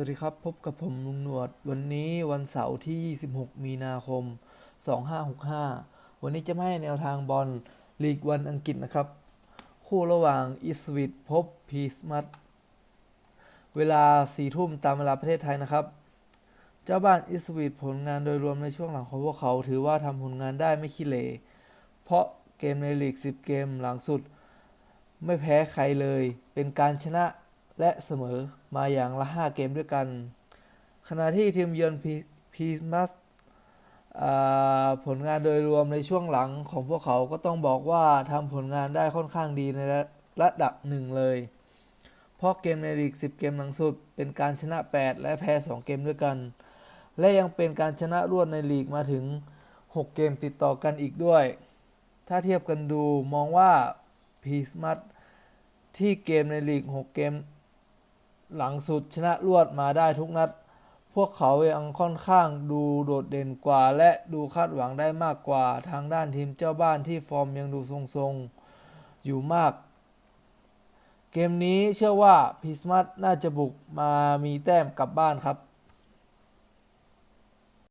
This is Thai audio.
วัสดีครับ พบกับผมลุงหนวด วันนี้วันเสาร์ที่ 26 มีนาคม 2565 วันนี้จะมาให้แนวทางบอลลีกวันอังกฤษนะครับ คู่ระหว่างอิสวิตพบพีสมัตเวลา 4 ทุ่มตามเวลาประเทศไทยนะครับ เจ้าบ้านอิสวิตผลงานโดยรวมในช่วงหลังของพวกเขาถือว่าทำผลงานได้ไม่ขี้เหร่เพราะเกมในลีก 10 เกมหลังสุด ไม่แพ้ใครเลย เป็นการชนะ และเสมอมาอย่างละ 5 เกมด้วยกัน ขณะที่ทีมเยือนพีมัสผลงานโดยรวมในช่วงหลังของพวกเขาก็ต้องบอกว่าทำผลงานได้ค่อนข้างดีในระระดับหนึ่งเลย เพราะเกมในลีก 10 เกมหลังสุด เป็นการชนะ 8 และแพ้ 2 เกมด้วยกัน และยังเป็นการชนะรวดในลีกมาถึง 6 เกมติดต่อกันอีกด้วย ถ้าเทียบกันดูมองว่าพีสมัตที่เกมในลีก 6 เกม หลังสุดชนะรวดมาได้ทุกนัด พวกเขายังค่อนข้างดูโดดเด่นกว่า และดูคาดหวังได้มากกว่าทางด้านทีมเจ้าบ้านที่ฟอร์มยังดูทรงๆ อยู่มาก เกมนี้เชื่อว่าพิสมัตน่าจะบุกมามีแต้มกลับบ้านครับ